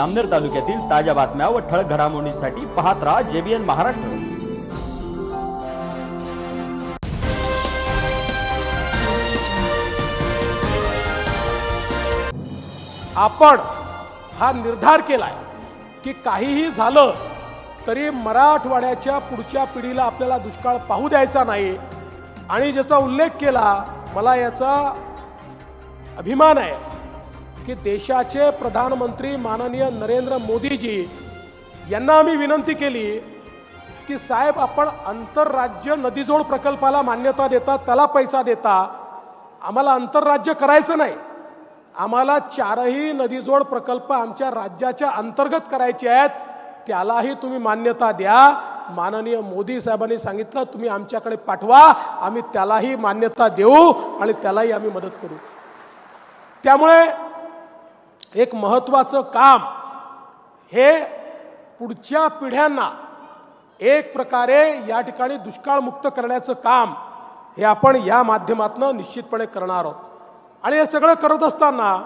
अमनेर तालुक्यातील ताज्या बातम्या व ठळक घडामोडींसाठी पाहत राहा जेबीएन महाराष्ट्र. आपण हा निर्धार केलाय की काहीही झालं तरी मराठवाड्याच्या पुढच्या पिढीला आपल्याला दुष्काळ पाहू द्यायचा नाही. आणि ज्याचा उल्लेख केला मला याचा अभिमान आहे. की देशाचे प्रधानमंत्री माननीय नरेंद्र मोदीजी यांना आम्ही विनंती केली की साहेब आपण आंतरराज्य नदीजोड प्रकल्पाला मान्यता देता त्याला पैसा देता. आम्हाला आंतरराज्य करायचं नाही. आम्हाला चारही नदीजोड प्रकल्प आमच्या राज्याच्या अंतर्गत करायचे आहेत. त्यालाही तुम्ही मान्यता द्या. माननीय मोदी साहेबांनी सांगितलं तुम्ही आमच्याकडे पाठवा. आम्ही त्यालाही मान्यता देऊ आणि त्यालाही आम्ही मदत करू. त्यामुळे एक महत्वाचं काम. हे पुढच्या पिढ्यांना एक प्रकारे या ठिकाणी दुष्काळमुक्त करण्याचं काम हे आपण या माध्यमातून निश्चितपणे करणार आहोत. आणि हे सगळं करत असताना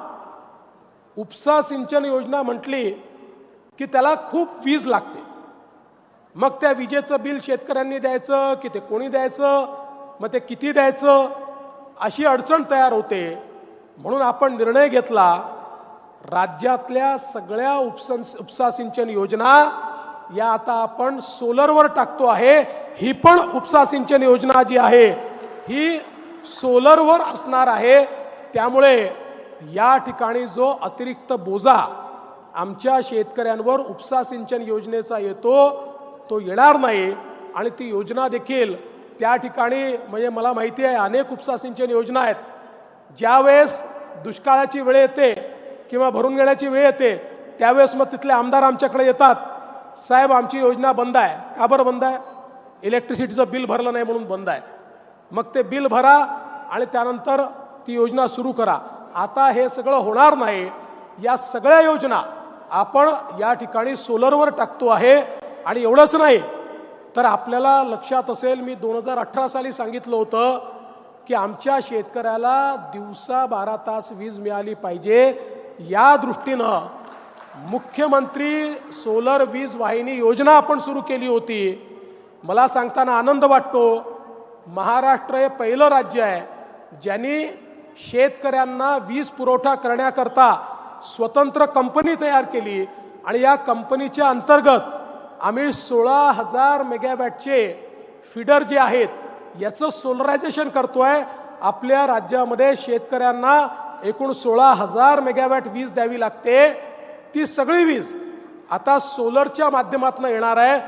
उपसा सिंचन योजना म्हटली की त्याला खूप वीज लागते. मग त्या विजेचं बिल शेतकऱ्यांनी द्यायचं की ते कोणी द्यायचं मग ते किती द्यायचं अशी अडचण तयार होते. म्हणून आपण निर्णय घेतला राज्यातल्या सगळ्या उपसन उपसा सिंचन योजना या आता आपण सोलरवर टाकतो आहे. ही पण उपसा सिंचन योजना जी आहे ही सोलरवर असणार आहे. त्यामुळे या ठिकाणी जो अतिरिक्त बोजा आमच्या शेतकऱ्यांवर उपसा सिंचन योजनेचा येतो तो येणार नाही. आणि ती योजना देखील त्या ठिकाणी म्हणजे मला माहिती आहे अनेक उपसा सिंचन योजना आहेत. ज्यावेळेस दुष्काळाची वेळ येते किंवा भरून घेण्याची वेळ येते त्यावेळेस मग तिथले आमदार आमच्याकडे येतात. साहेब आमची योजना बंद आहे. का बरं बंद आहे? इलेक्ट्रिसिटीचं बिल भरलं नाही म्हणून बंद आहे. मग ते बिल भरा आणि त्यानंतर ती योजना सुरू करा. आता हे सगळं होणार नाही. या सगळ्या योजना आपण या ठिकाणी सोलरवर टाकतो आहे. आणि एवढंच नाही तर आपल्याला लक्षात असेल मी दोन हजार अठरा साली सांगितलं होतं की आमच्या शेतकऱ्याला दिवसा बारा तास वीज मिळाली पाहिजे. या दृष्टीनं मुख्यमंत्री सोलर वीज वाहिनी योजना आपण सुरू केली होती. मला सांगताना आनंद वाटतो. महाराष्ट्र हे पहिलं राज्य आहे ज्यांनी शेतकऱ्यांना वीज पुरवठा करण्याकरता स्वतंत्र कंपनी तयार केली. आणि या कंपनीच्या अंतर्गत आम्ही सोळा हजार मेगावॅटचे फिडर जे आहेत याचं सोलरायझेशन करतोय. आपल्या राज्यामध्ये शेतकऱ्यांना एकूण सोळा हजार मेगावॅट वीज द्यावी लागते. ती सगळी वीज आता सोलरच्या माध्यमातून येणार आहे.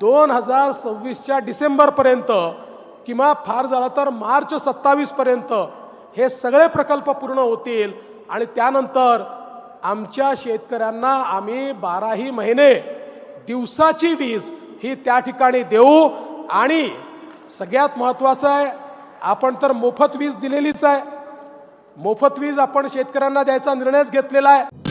दोन हजार सव्वीसच्या डिसेंबरपर्यंत किंवा फार झालं तर मार्च सत्तावीसपर्यंत हे सगळे प्रकल्प पूर्ण होतील. आणि त्यानंतर आमच्या शेतकऱ्यांना आम्ही बाराही महिने दिवसाची वीज ही त्या ठिकाणी देऊ. आणि सगळ्यात महत्त्वाचं आहे आपण तर मोफत वीज दिलेलीच आहे. मोफत वीज आपण शेतकऱ्यांना द्यायचा निर्णयच घेतलेला आहे.